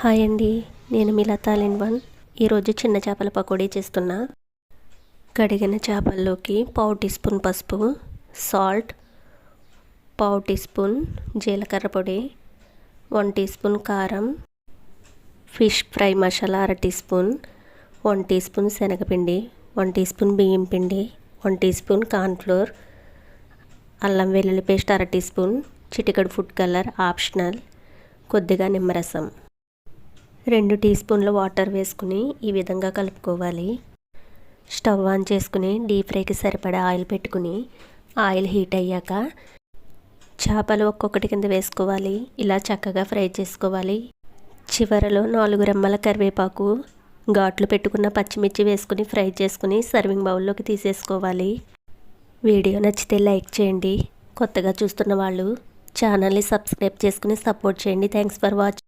Hi అండి నేను మీ లతాలిన్ one ఈరోజు చిన్న చేపల పకోడీ చేస్తున్నా. కడిగిన చేపల్లోకి పావు టీ స్పూన్ పసుపు సాల్ట్ పావు టీ స్పూన్ జీలకర్ర పొడి వన్ టీ స్పూన్ కారం ఫిష్ ఫ్రై మసాలా అర teaspoon one teaspoon శనగపిండి వన్ టీ స్పూన్ బియ్యం పిండి వన్ టీ స్పూన్ కార్న్ఫ్లోర్ అల్లం వెల్లుల్లి పేస్ట్ అర టీ స్పూన్ చిటికడు ఫుడ్ కలర్ ఆప్షనల్ కొద్దిగా నిమ్మరసం. రెండు టీ స్పూన్ల వాటర్ వేసుకుని ఈ విధంగా కలుపుకోవాలి. స్టవ్ ఆన్ చేసుకుని డీప్ ఫ్రైకి సరిపడా ఆయిల్ పెట్టుకుని ఆయిల్ హీట్ అయ్యాక చేపలు ఒక్కొక్కటి కింద వేసుకోవాలి. ఇలా చక్కగా ఫ్రై చేసుకోవాలి. చివరలో నాలుగు రెమ్మల కరివేపాకు ఘాట్లు పెట్టుకున్న పచ్చిమిర్చి వేసుకుని ఫ్రై చేసుకుని సర్వింగ్ బౌల్లోకి తీసేసుకోవాలి. వీడియో నచ్చితే లైక్ చేయండి. కొత్తగా చూస్తున్న వాళ్ళు ఛానల్ని సబ్స్క్రైబ్ చేసుకుని సపోర్ట్ చేయండి. Thanks for watching